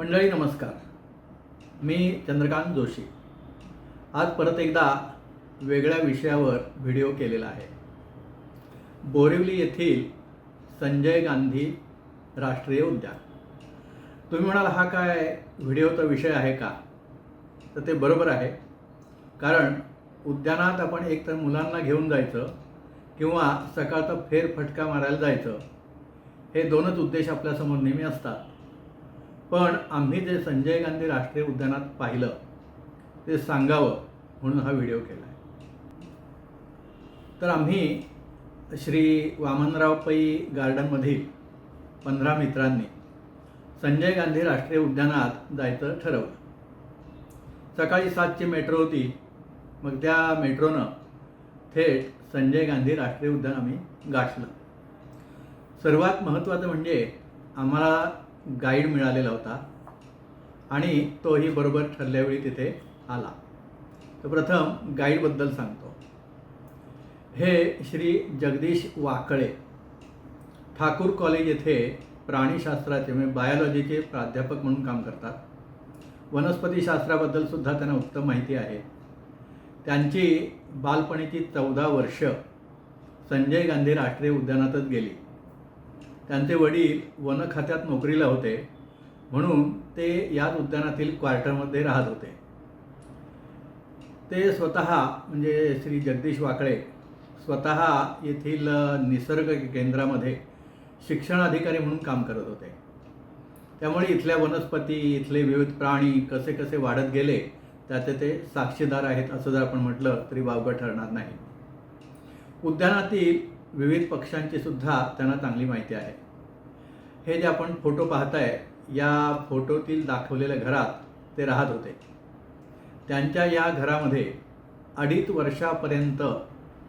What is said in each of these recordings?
मंडळी नमस्कार. मी चंद्रकांत जोशी. आज परत एकदा वेगळ्या विषयावर व्हिडिओ केलेला आहे. बोरिवली येथील संजय गांधी राष्ट्रीय उद्यान. तुम्ही म्हणाल हा काय व्हिडिओचा विषय आहे का? तर ते बरोबर आहे. कारण उद्यानात आपण एकतर मुलांना घेऊन जायचं किंवा सकाळचा फेरफटका मारायला जायचं हे दोनच उद्देश आपल्यासमोर नेहमी असतात. पण आम्ही जे संजय गांधी राष्ट्रीय उद्यानात पाहिलं ते सांगावं म्हणून हा व्हिडिओ केला आहे तर आम्ही श्री वामनराव पै गार्डनमधील पंधरा मित्रांनी संजय गांधी राष्ट्रीय उद्यानात जायचं ठरवलं. सकाळी सातची मेट्रो होती मग त्या मेट्रोनं थेट संजय गांधी राष्ट्रीय उद्यान आम्ही गाठलं. सर्वात महत्त्वाचं म्हणजे आम्हाला गाईड मिळालेला होता. आणि तोही बरोबर ठरल्यावेळी तिथे आला. तर प्रथम गाईडबद्दल सांगतो. हे श्री जगदीश वाकळे ठाकूर कॉलेज येथे प्राणीशास्त्राचे म्हणजे बायोलॉजीचे प्राध्यापक म्हणून काम करतात. वनस्पतीशास्त्राबद्दल सुद्धा त्यांना उत्तम माहिती आहे. त्यांची बालपणीची चौदा वर्ष संजय गांधी राष्ट्रीय उद्यानातच गेली. त्यांचे वडील वन खात्यात नोकरीला होते. म्हणून ते याच उद्यानातील क्वार्टरमध्ये राहत होते. ते स्वतः म्हणजे श्री जगदीश वाकळे स्वतः येथील निसर्ग केंद्रामध्ये शिक्षण अधिकारी म्हणून काम करत होते. त्यामुळे इथल्या वनस्पती इथले विविध प्राणी कसे कसे वाढत गेले त्याचे ते साक्षीदार आहेत असं जर आपण म्हटलं तरी वावगं ठरणार नाही. उद्यानातील विविध पक्षांची सुद्धा त्यांना चांगली माहिती आहे. हे जे आपण फोटो पाहताय या फोटोतील दाखवलेल्या घरात ते राहत होते. त्यांच्या या घरामध्ये अडीच वर्षापर्यंत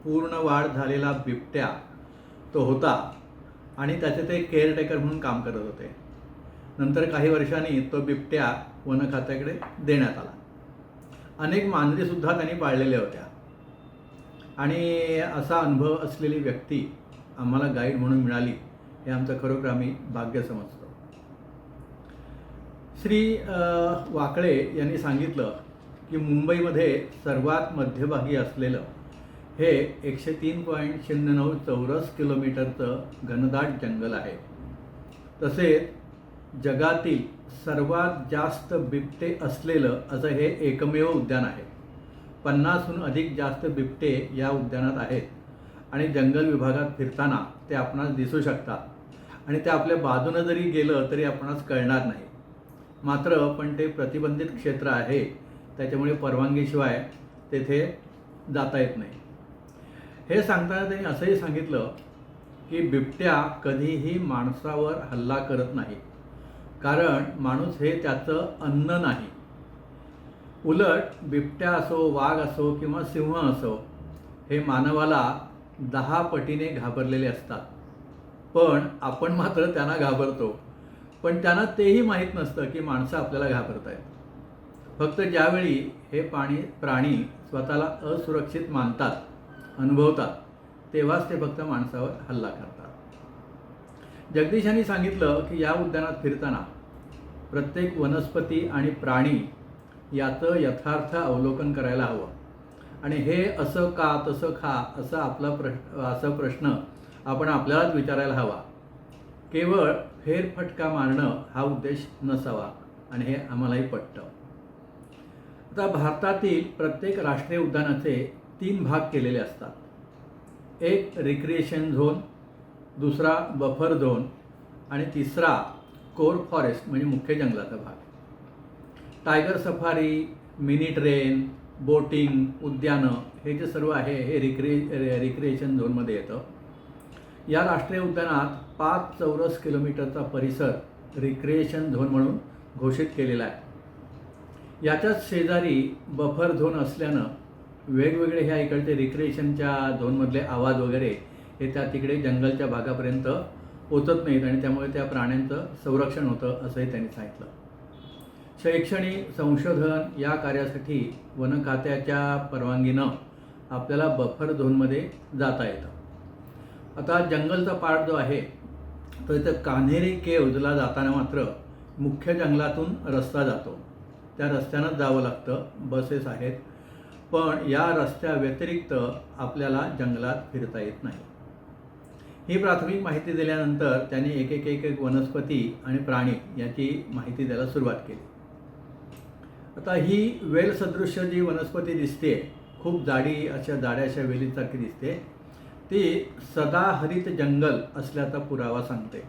पूर्ण वाढ झालेला बिबट्या तो होता आणि त्याचे ते केअरटेकर म्हणून काम करत होते. नंतर काही वर्षांनी तो बिबट्या वन खात्याकडे देण्यात आला. अनेक मांजरीसुद्धा त्यांनी पाळलेल्या होत्या. आणि असा अनुभव असलेली व्यक्ती आम्हाला गाईड म्हणून मिळाली हे आमचं खरोखर आम्ही भाग्य समजतो. श्री वाकळे यांनी सांगितलं की मुंबईमध्ये सर्वात मध्यभागी असलेलं हे एकशे तीन पॉईंट शून्य नऊ चौरस किलोमीटरचं घनदाट जंगल आहे. तसेच जगातील सर्वात जास्त बिबटे असलेलं असं हे एकमेव उद्यान आहे. पन्नासहून अधिक जास्त बिबटे या उद्यानात आहेत. आणि जंगल विभागात फिरताना ते आपणास दिसू शकतात. आणि ते आपल्या बाजूनं जरी गेलं तरी आपणास कळणार नाही. मात्र पण ते प्रतिबंधित क्षेत्र आहे. त्याच्यामुळे परवानगीशिवाय तेथे जाता येत नाही. हे सांगताना त्यांनी असंही सांगितलं की बिबट्या कधीही माणसावर हल्ला करत नाही. कारण माणूस हे त्याचं अन्न नाही. उलट बिबट्या असो वाघ असो किंवा सिंह असो हे मानवाला दहा पटीने घाबरलेले असतात. पण आपण मात्र त्यांना घाबरतो. पण त्यांना तेही माहीत नसतं की माणसं आपल्याला घाबरत आहेत फक्त ज्यावेळी हे पाणी प्राणी स्वतःला असुरक्षित मानतात अनुभवतात तेव्हाच ते फक्त माणसावर हल्ला करतात. जगदीशांनी सांगितलं की या उद्यानात फिरताना प्रत्येक वनस्पती आणि प्राणी याचं यथार्थ अवलोकन करायला हवं. आणि हे असं का तसं खा असं आपला प्रश्न असा प्रश्न आपण आपल्यालाच विचारायला हवा. केवळ फेरफटका मारणं हा उद्देश नसावा आणि हे आम्हालाही पटतं. आता भारतातील प्रत्येक राष्ट्रीय उद्यानाचे तीन भाग केलेले असतात. एक रिक्रिएशन झोन दुसरा बफर झोन आणि तिसरा कोर फॉरेस्ट म्हणजे मुख्य जंगलाचा भाग. Tiger safari mini train boating उद्यानं हे जे सर्व आहे हे रिक्रे रिक्रिएशन झोनमध्ये येतं. या राष्ट्रीय उद्यानात पाच चौरस किलोमीटरचा परिसर रिक्रिएशन झोन म्हणून घोषित केलेला आहे. याच्याच शेजारी बफर झोन असल्यानं वेगवेगळे ह्या इकडचे रिक्रिएशनच्या झोनमधले आवाज वगैरे हे त्या तिकडे जंगलच्या भागापर्यंत पोचत नाहीत आणि त्यामुळे त्या प्राण्यांचं संरक्षण होतं असंही त्यांनी सांगितलं. शैक्षणिक संशोधन या कार्यासाठी वन खात्याच्या परवानगीनं आपल्याला बफर झोनमध्ये जाता येतं. आता जंगलचा पार्ट जो आहे तर इथं कान्हेरी केव्जला जाताना मात्र मुख्य जंगलातून रस्ता जातो. त्या रस्त्यानंच जावं लागतं बसेस आहेत. पण या रस्त्या व्यतिरिक्त आपल्याला जंगलात फिरता येत नाही. ही प्राथमिक माहिती दिल्यानंतर त्यांनी एक एक एक एक वनस्पती आणि प्राणी याची माहिती द्यायला सुरुवात केली. आता ही वेल जी वनस्पती दिसते खूप जाडी अशा जाड्या अशा वेलीसारखी दिसते ती सदाहरित जंगल असल्याचा पुरावा सांगते.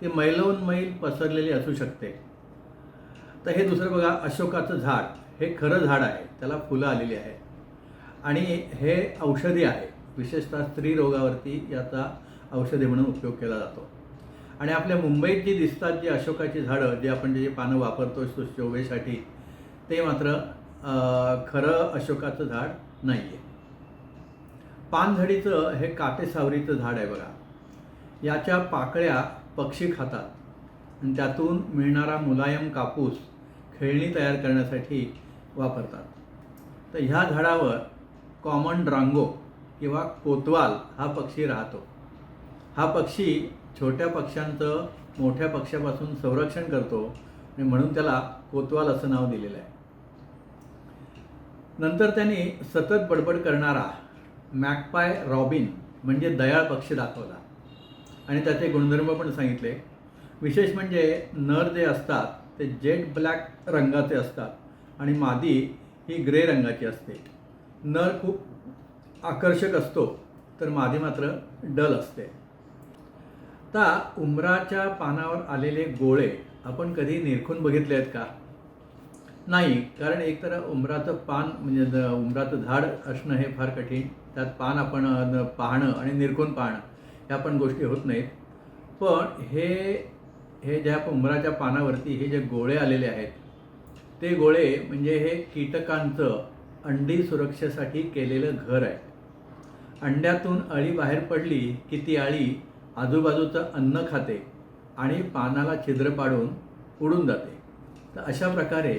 ती मैलोन मैल पसरलेली असू शकते. तर हे दुसरं बघा अशोकाचं झाड. हे खरं झाड आहे त्याला फुलं आलेली आहे आणि हे औषधी आहे विशेषतः स्त्री रोगावरती याचा औषधी म्हणून उपयोग केला जातो. आणि आपल्या मुंबईत जी दिसतात जी अशोकाची झाडं जे आपण जे पानं वापरतो सुशोभेसाठी ते मात्र खरं अशोकाचं झाड नाही आहे पानझडीचं हे काटेसावरीचं झाड आहे बघा. याच्या पाकळ्या पक्षी खातात. आणि त्यातून मिळणारा मुलायम कापूस खेळणी तयार करण्यासाठी वापरतात. तर ह्या झाडावर कॉमन ड्रांगो किंवा कोतवाल हा पक्षी राहतो. हा पक्षी छोट्या पक्ष्यांचं मोठ्या पक्ष्यापासून संरक्षण करतो आणि म्हणून त्याला कोतवाल असं नाव दिलेलं आहे. नंतर त्यांनी सतत बडबड करणारा मॅकपाय रॉबिन म्हणजे दयाळ पक्षी दाखवला. आणि त्याचे गुणधर्म पण सांगितले. विशेष म्हणजे नर जे असतात ते जेट ब्लॅक रंगाचे असतात आणि मादी ही ग्रे रंगाची असते. नर खूप आकर्षक असतो तर मादी मात्र डल असते. आता उमराच्या पानावर आलेले गोळे आपण कधी निरखून बघितले आहेत का? नाही कारण एकतर उमराचं पान म्हणजे द- उमराचं झाड असणं हे फार कठीण. त्यात पान आपण पाहणं आणि निरखून पाहणं ह्या पण गोष्टी होत नाहीत. पण हे हे ज्या उमराच्या पानावरती हे जे गोळे आलेले आहेत ते गोळे म्हणजे हे कीटकांचं अंडी सुरक्षेसाठी केलेलं घर आहे. अंड्यातून अळी बाहेर पडली की ती अळी आजूबाजूचं अन्न खाते आणि पानाला छिद्र पाडून उडून जाते. तर अशा प्रकारे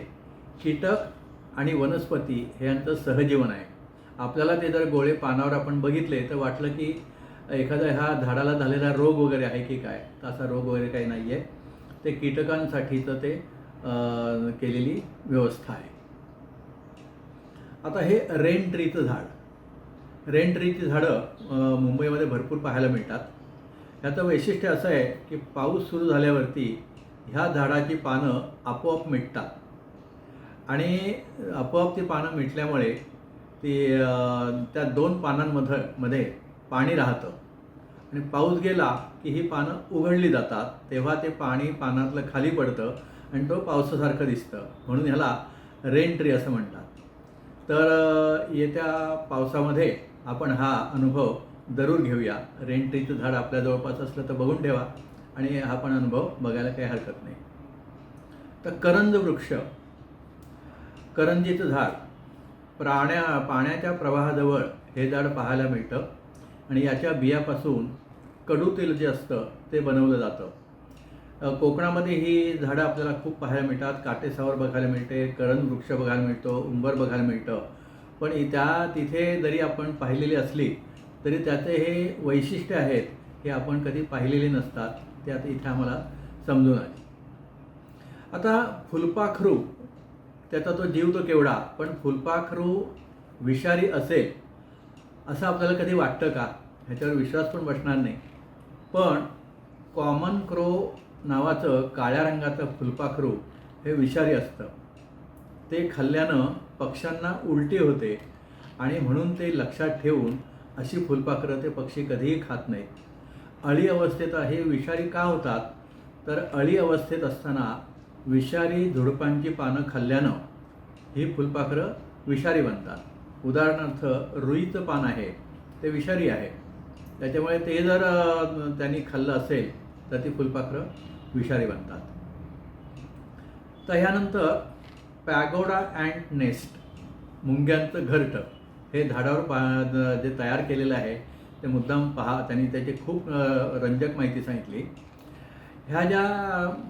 कीटक आणि वनस्पती हे यांचं सहजीवन आहे. आपल्याला ते जर गोळे पानावर आपण बघितले तर वाटलं की एखाद्या ह्या झाडाला झालेला रोग वगैरे आहे की काय? तर असा रोग वगैरे काही नाही आहे ते कीटकांसाठीचं ते केलेली व्यवस्था आहे. आता हे रेन ट्रीचं झाड. रेन ट्रीची झाडं मुंबईमध्ये भरपूर पाहायला मिळतात. ह्याचं वैशिष्ट्य असं आहे की पाऊस सुरू झाल्यावरती ह्या झाडाची पानं आपोआप मिटतात. आणि आपोआप ती पानं मिटल्यामुळे ती त्या दोन पानांमध्ये मध्ये पाणी राहतं. आणि पाऊस गेला की ही पानं उघडली जातात तेव्हा ते पाणी पानातलं खाली पडतं आणि तो पावसासारखं दिसतं. म्हणून ह्याला रेन ट्री असं म्हणतात. तर येत्या पावसामध्ये आपण हा अनुभव जरूर घेऊया. रेन ट्रीचं झाड आपल्या जवळपास असलं तर बघून ठेवा. आणि हा पण अनुभव बघायला काही हरकत नाही. तर करंज वृक्ष. करंजीचं झाड. प्राण्या पाण्याच्या प्रवाहाजवळ हे झाड पाहायला मिळतं आणि याच्या बियापासून कडू तेल जे असतं ते बनवलं जातं. कोकणामध्ये ही झाडं आपल्याला खूप पाहायला मिळतात. काटेसावर बघायला मिळते करण वृक्ष बघायला मिळतो उंबर बघायला मिळतं. पण त्या तिथे जरी आपण पाहिलेली असली तरी त्याचे हे वैशिष्ट्य आहेत हे आपण कधी पाहिलेले नसतात. ते आता इथे आम्हाला समजून आले. आता फुलपाखरू त्याचा तो जीव तो केवढा पण फुलपाखरू विषारी असेल असं आपल्याला कधी वाटतं का? ह्याच्यावर विश्वास पण बसणार नाही. पण कॉमन क्रो नावाचं काळ्या रंगाचं फुलपाखरू हे विषारी असतं. ते खाल्ल्यानं पक्ष्यांना उलटी होते आणि म्हणून ते लक्षात ठेवून अशी फुलपाखरं ते पक्षी कधीही खात नाहीत. अळी अवस्थेत हे विषारी का होतात? तर अळी अवस्थेत असताना विषारी झुडपांची पानं खाल्ल्यानं ही फुलपाखरं विषारी बनतात. उदाहरणार्थ रुईचं पान आहे ते विषारी आहे. त्याच्यामुळे ते जर त्यांनी खाल्लं असेल तर ती फुलपाखरं विषारी बनतात. तर ह्यानंतर पॅगोडा अँड नेस्ट मुंग्यांचं घरटं हे झाडावर पा जे तयार केलेलं आहे ते मुद्दाम पहा त्यांनी त्याची खूप रंजक माहिती सांगितली. ह्या ज्या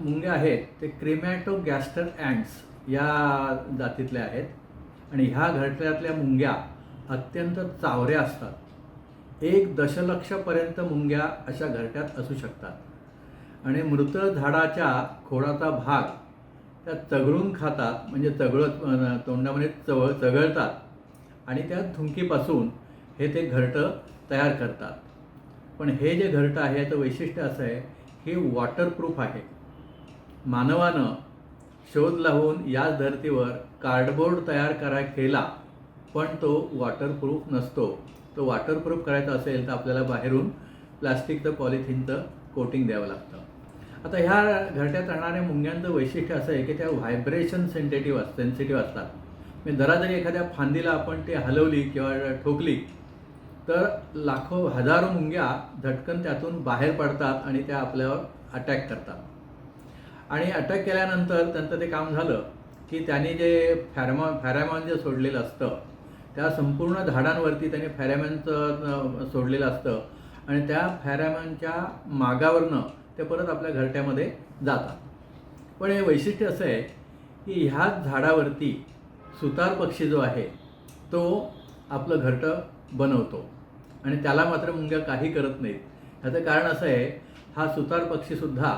मुंग्या आहेत ते क्रिमॅटो गॅस्टर अँड्स या जातीतल्या आहेत. आणि ह्या घरट्यातल्या मुंग्या अत्यंत चावऱ्या असतात. एक दशलक्षपर्यंत मुंग्या अशा घरट्यात असू शकतात. आणि मृत झाडाच्या खोडाचा भाग त्या चगळून खातात म्हणजे चगळत तोंडामध्ये चव चगळतात आणि त्या थुंकीपासून हे ते घरटं तयार करतात. पण हे जे घरटं आहे याचं वैशिष्ट्य असं आहे हे वॉटरप्रूफ आहे. मानवानं शोध लावून याच धर्तीवर कार्डबोर्ड तयार करा केला पण तो वॉटरप्रूफ नसतो. तो वॉटरप्रूफ करायचा असेल तर आपल्याला बाहेरून प्लास्टिकचं पॉलिथिनचं कोटिंग द्यावं लागतं. आता ह्या घरट्यात राहणाऱ्या मुंग्यांचं वैशिष्ट्य असं आहे की त्या व्हायब्रेशन सेंटेटिव्ह अस सेन्सिटिव्ह असतात. म्हणजे जरा जरी एखाद्या फांदीला आपण ते हलवली किंवा ठोकली तर लाखो हजारो मुंग्या झटकन त्यातून बाहेर पडतात आणि त्या आपल्यावर अटॅक करतात. आणि अटक केल्यानंतर त्यांचं ते काम झालं की त्यांनी जे फॅरमॉ फॅरॅमॉन जे सोडलेलं असतं त्या संपूर्ण झाडांवरती त्यांनी फॅरॅमॉनचं सोडलेलं असतं आणि त्या फॅरॅमॅनच्या मागावरनं ते परत आपल्या घरट्यामध्ये जातात. पण हे वैशिष्ट्य असं आहे की ह्याच झाडावरती सुतार पक्षी जो आहे तो आपलं घरटं बनवतो आणि त्याला मात्र मुंग्या काही करत नाहीत. ह्याचं कारण असं आहे हा सुतार पक्षीसुद्धा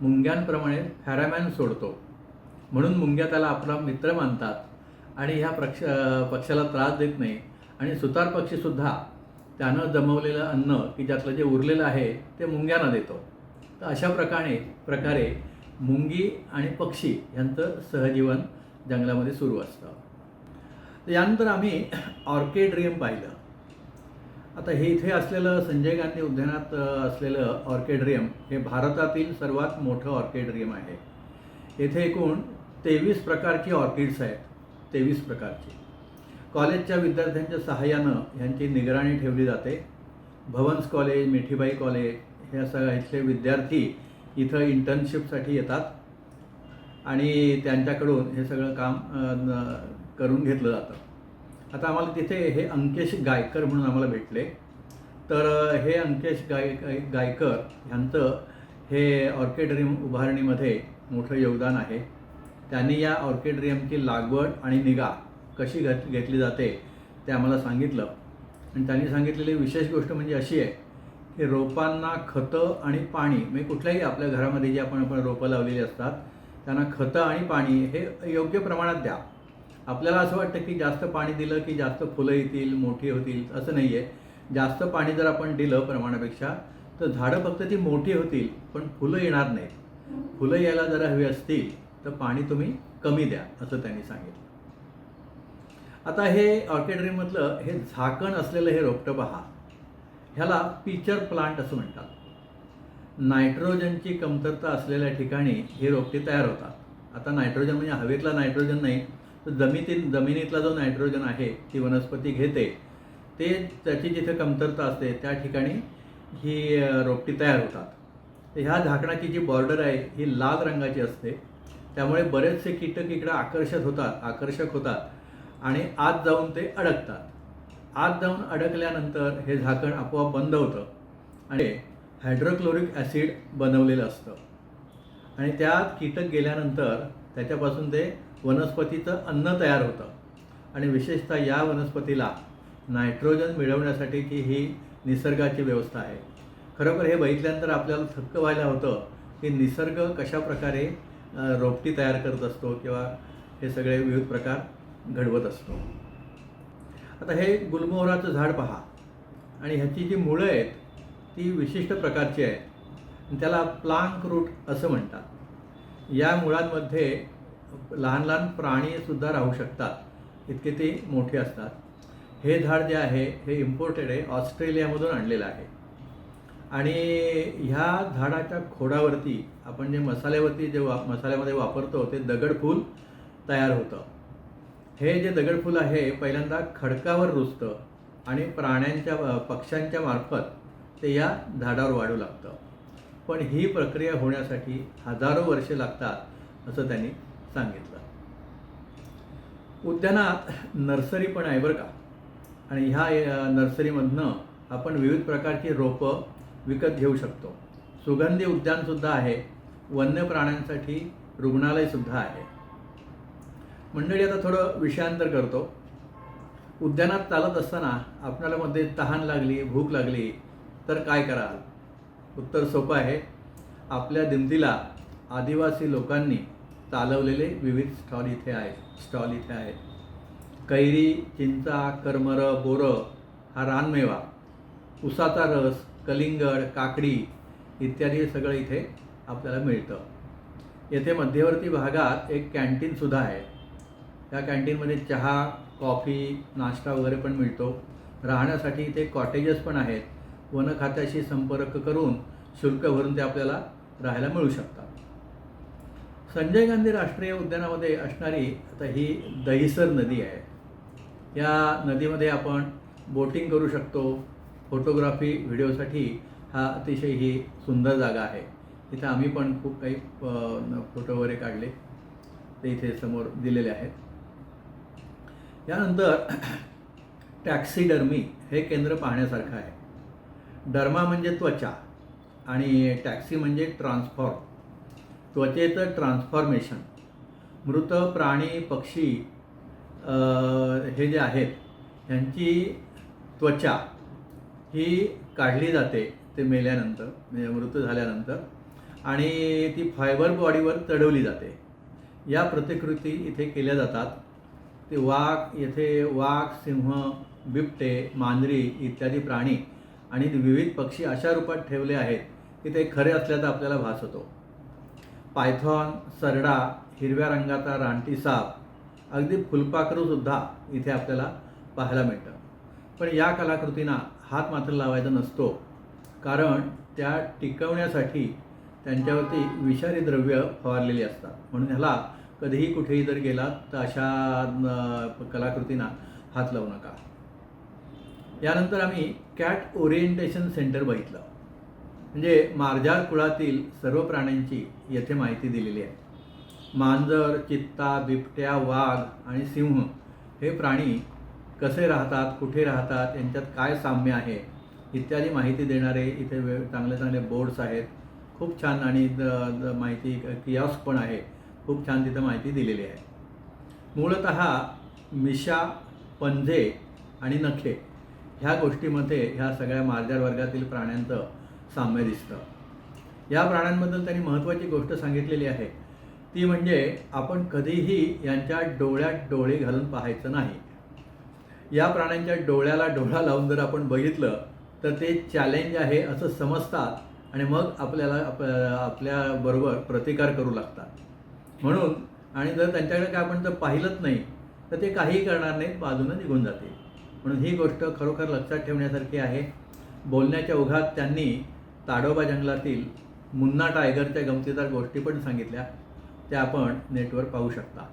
मुंग्यांप्रमाणे फॅरामॅन सोडतो. म्हणून मुंग्या त्याला आपला मित्र मानतात आणि ह्या पक्ष पक्षाला त्रास देत नाही. आणि सुतार पक्षीसुद्धा त्यानं जमवलेलं अन्न की ज्यातलं जे उरलेलं आहे ते मुंग्यांना देतो. तर अशा प्रकारे प्रकारे मुंगी आणि पक्षी यांचं सहजीवन जंगलामध्ये सुरू असतं. तर यानंतर आम्ही ऑर्किड्रियम पाहिलं. आता हे इथे असलेलं संजय गांधी उद्यानात असलेलं ऑर्किड्रियम हे भारतातील सर्वात मोठं ऑर्किड्रियम आहे. येथे एकूण तेवीस प्रकारची ऑर्किड्स आहेत. तेवीस प्रकारची. कॉलेजच्या विद्यार्थ्यांच्या सहाय्यानं ह्यांची निगराणी ठेवली जाते. भवन्स कॉलेज मिठीबाई कॉलेज ह्या सगळ्या इथले विद्यार्थी इथं इंटर्नशिपसाठी येतात. आणि त्यांच्याकडून हे सगळं काम करून घेतलं जातं. आता आम्हाला तिथे हे अंकेश गायकर म्हणून आम्हाला भेटले. तर हे अंकेश गाय गायकर ह्यांचं हे ऑर्किड्रियम उभारणीमध्ये मोठं योगदान आहे. त्यांनी या ऑर्किड्रियमची लागवड आणि निगा कशी घेत घेतली जाते ते आम्हाला सांगितलं. आणि त्यांनी सांगितलेली विशेष गोष्ट म्हणजे अशी आहे की रोपांना खतं आणि पाणी म्हणजे कुठल्याही आपल्या घरामध्ये जे आपण आपण रोपं लावलेली असतात त्यांना खतं आणि पाणी हे योग्य प्रमाणात द्या. आपल्याला असं वाटतं की जास्त पाणी दिलं की जास्त फुलं येतील मोठी होतील असं नाही आहे. जास्त पाणी जर आपण दिलं प्रमाणापेक्षा तर झाडं फक्त ती मोठी होतील पण फुलं येणार नाहीत. फुलं यायला जर हवी असतील तर पाणी तुम्ही कमी द्या असं त्यांनी सांगितलं. आता हे ऑर्किड्रीमधलं हे झाकण असलेलं हे रोपटं पहा. ह्याला पिचर प्लांट असं म्हणतात. नायट्रोजनची कमतरता असलेल्या ठिकाणी हे रोपटे तयार होतात. आता नायट्रोजन म्हणजे हवेतला नायट्रोजन नाही तर जमिनीत जमिनीतला जो नायट्रोजन आहे ती वनस्पती घेते ते त्याची जिथे कमतरता असते त्या ठिकाणी ही रोपटी तयार होतात. तर ह्या झाकणाची जी बॉर्डर आहे ही लाल रंगाची असते. त्यामुळे बरेचसे कीटक इकडं आकर्षक होतात आकर्षक होतात आणि आत जाऊन ते अडकतात. आत जाऊन अडकल्यानंतर हे झाकण आपोआप बंद होतं आणि हायड्रोक्लोरिक ॲसिड बनवलेलं असतं. आणि त्यात कीटक गेल्यानंतर त्याच्यापासून ते वनस्पतीचं अन्न तयार होतं. आणि विशेषतः या वनस्पतीला नायट्रोजन मिळवण्यासाठीची ही निसर्गाची व्यवस्था आहे. खरोखर हे बघितल्यानंतर आपल्याला थक्क व्हायला होतं की निसर्ग कशा प्रकारे रोपटी तयार करत असतो किंवा हे सगळे विविध प्रकार घडवत असतो. आता हे गुलमोहराचं झाड पहा. आणि ह्याची जी मुळं आहेत ती विशिष्ट प्रकारची आहेत. त्याला प्लांक रूट असं म्हणतात. या मुळांमध्ये लहान लहान प्राणीसुद्धा राहू शकतात. इतके ते मोठे असतात. हे झाड जे आहे हे इम्पोर्टेड आहे ऑस्ट्रेलियामधून आणलेलं आहे. आणि ह्या झाडाच्या खोडावरती आपण जे मसाल्यावरती जे वा मसाल्यामध्ये वापरतो ते दगडफूल तयार होतं. हे जे दगडफूल आहे पहिल्यांदा खडकावर रुजतं आणि प्राण्यांच्या पक्ष्यांच्या मार्फत ते या झाडावर वाढू लागतं. पण ही प्रक्रिया होण्यासाठी हजारो वर्षे लागतात असं त्यांनी सांगितलं. उद्यानात नर्सरी पण आहे बरं का. आणि ह्या नर्सरीमधनं आपण विविध प्रकारची रोपं विकत घेऊ शकतो. सुगंधी उद्यानसुद्धा आहे. वन्य प्राण्यांसाठी रुग्णालयसुद्धा आहे. मंडळी आता थोडं विषयांतर करतो. उद्यानात चालत असताना आपल्याला मध्ये तहान लागली भूक लागली तर काय कराल? उत्तर सोपं आहे. आपल्या दिमतीला आदिवासी लोकांनी चालवलेले विविध स्टॉल इथे आहेत. स्टॉल इथे आहेत. कैरी चिंचा करमरं बोरं हा रानमेवा उसाचा रस कलिंगड काकडी इत्यादी सगळं इथे आपल्याला मिळतं. येथे मध्यवर्ती भागात एक कॅन्टीनसुद्धा आहे. त्या कॅन्टीनमध्ये चहा कॉफी नाश्ता वगैरे पण मिळतो. राहण्यासाठी इथे कॉटेजेस पण आहेत. वन खात्याशी संपर्क करून शुल्क भरून ते आपल्याला राहायला मिळू शकतात. संजय गांधी राष्ट्रीय उद्यानामध्ये असणारी आता ही दहिसर नदी आहे. या नदीमध्ये आपण बोटिंग करू शकतो. फोटोग्राफी व्हिडिओसाठी हा अतिशय ही सुंदर जागा आहे. इथं आम्ही पण खूप काही फोटो वगैरे काढले. ते इथे समोर दिलेले आहेत. यानंतर टॅक्सीडर्मी हे केंद्र पाहण्यासारखं आहे. डर्मा म्हणजे त्वचा आणि टॅक्सी म्हणजे ट्रान्सफॉर्म. त्वचेचं ट्रान्सफॉर्मेशन मृत प्राणी पक्षी हे जे आहेत ह्यांची त्वचा ही काढली जाते ते मेल्यानंतर म्हणजे मृत झाल्यानंतर. आणि ती फायबर बॉडीवर चढवली जाते. या प्रतिकृती इथे केल्या जातात. ते वाघ येथे वाघ सिंह बिबटे मांजरी इत्यादी प्राणी आणि विविध पक्षी अशा रूपात ठेवले आहेत की ते खरे असल्याचा आपल्याला भास होतो. पायथॉन सरडा हिरव्या रंगाचा रानटी साप अगदी फुलपाखरूसुद्धा इथे आपल्याला पाहायला मिळतं. पण या कलाकृतींना हात मात्र लावायचा नसतो. कारण त्या टिकवण्यासाठी त्यांच्यावरती विषारी द्रव्य फवारलेली असतात. म्हणून ह्याला कधीही कुठेही जर गेलात तर अशा कलाकृतींना हात लावू नका. यानंतर आम्ही कॅट ओरिएंटेशन सेंटर बघितलं. म्हणजे मार्जार कुळातील सर्व प्राण्यांची येथे माहिती दिलेली आहे. मांजर चित्ता बिबट्या वाघ आणि सिंह हे प्राणी कसे राहतात कुठे राहतात यांच्यात काय साम्य आहे इत्यादी माहिती देणारे इथे वे चांगले चांगले बोर्ड्स आहेत. खूप छान आणि द- द- माहिती कियास्क पण आहे. खूप छान तिथं माहिती दिलेली आहे. मूळत मिशा पंजे आणि नखे ह्या गोष्टीमध्ये ह्या सगळ्या मार्जार वर्गातील प्राण्यांचं साम्य दिसतं. या प्राण्यांबद्दल त्यांनी महत्त्वाची गोष्ट सांगितलेली आहे. ती म्हणजे आपण कधीही यांच्या डोळ्यात डोळे घालून पाहायचं नाही. या प्राण्यांच्या डोळ्याला डोळा लावून जर आपण बघितलं तर ते चॅलेंज आहे असं समजतात आणि मग आपल्याला आप आपल्याबरोबर प्रतिकार करू लागतात. म्हणून आणि जर त्यांच्याकडे काय आपण जर पाहिलंच नाही तर ते काहीही करणार नाहीत बाजूनं निघून जाते म्हणून ही गोष्ट खरोखर लक्षात ठेवण्यासारखी आहे. बोलण्याच्या ओघात त्यांनी ताडोबा जंगलातील मुन्ना टायगरच्या गमतीदार गोष्टी पण सांगितल्या त्या आपण नेटवर पाहू शकता.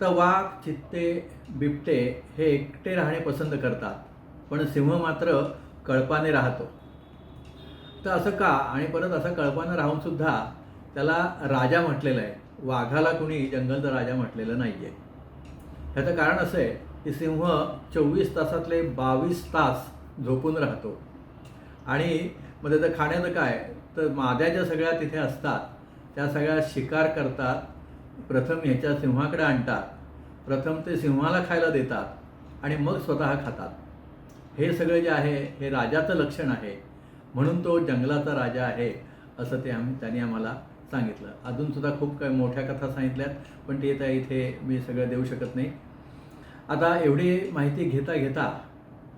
तर वाघ चित्ते बिबटे हे एकटे राहणे पसंत करतात पण सिंह मात्र कळपाने राहतो. तर असं का? आणि परत असं कळपानं राहून सुद्धा त्याला राजा म्हटलेलं आहे. वाघाला कुणी जंगलचा राजा म्हटलेलं नाही आहे ह्याचं कारण असं आहे की सिंह चोवीस तासातले बावीस तास झोपून राहतो. आणि मग त्याचं खाण्याचं काय? तर माद्या ज्या सगळ्या तिथे असतात त्या सगळ्या शिकार करतात. प्रथम ह्याच्या सिंहाकडे आणतात. प्रथम ते सिंहाला खायला देतात आणि मग स्वतः खातात. हे सगळं जे आहे हे राजाचं लक्षण आहे. म्हणून तो जंगलाचा राजा आहे असं ते आम्ही त्यांनी आम्हाला सांगितलं. अजूनसुद्धा खूप काही मोठ्या कथा सांगितल्यात पण ते त्या इथे मी सगळं देऊ शकत नाही. आता एवढी माहिती घेता घेता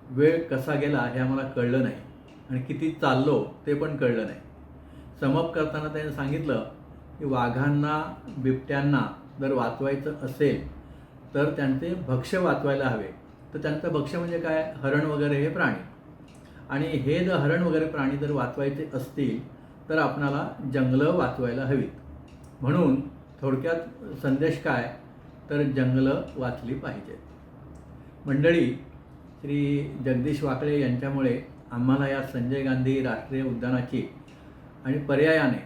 वेळ कसा गेला हे आम्हाला कळलं नाही. आणि किती चाललो ते पण कळलं नाही. समप करताना त्याने सांगितलं की वाघांना बिबट्यांना जर वाचवायचं असेल तर त्यांचे भक्ष्य वाचवायला हवे. तर त्यांचं भक्ष्य म्हणजे काय? हरण वगैरे हे प्राणी. आणि हे जर हरण वगैरे प्राणी जर वाचवायचे असतील तर आपणाला जंगलं वाचवायला हवीत. म्हणून थोडक्यात संदेश काय? तर जंगलं वाचली पाहिजेत. मंडळी श्री जगदीश वाकळे यांच्यामुळे आम्हाला या संजय गांधी राष्ट्रीय उद्यानाची आणि पर्यायाने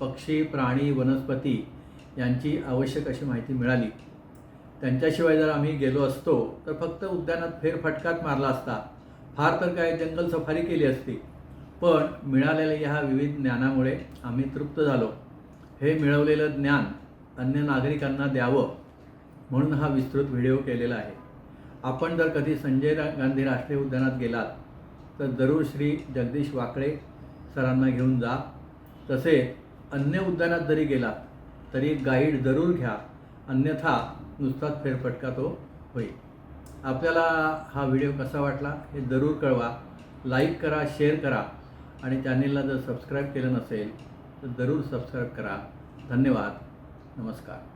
पक्षी प्राणी वनस्पती यांची आवश्यक अशी माहिती मिळाली. त्यांच्याशिवाय जर आम्ही गेलो असतो तर फक्त उद्यानात फेरफटकाच मारला असता. फार तर काय जंगल सफारी केली असती. पण मिळालेल्या ह्या विविध ज्ञानामुळे आम्ही तृप्त झालो. हे मिळवलेलं ज्ञान अन्य नागरिकांना द्यावं म्हणून हा विस्तृत व्हिडिओ केलेला आहे. आपण जर कधी संजय गांधी राष्ट्रीय उद्यानात गेलात तर जरूर श्री जगदीश वाकळे सरांना घेऊन जा. तसेच अन्य उद्यानात जरी गेलात तरी गाईड जरूर घ्या. अन्यथा नुसताच फेरफटका तो होईल. आपल्याला हा व्हिडिओ कसा वाटला हे जरूर कळवा. लाईक करा शेअर करा आणि चॅनेलला जर सबस्क्राईब केलं नसेल तर जरूर सबस्क्राईब करा. धन्यवाद. नमस्कार.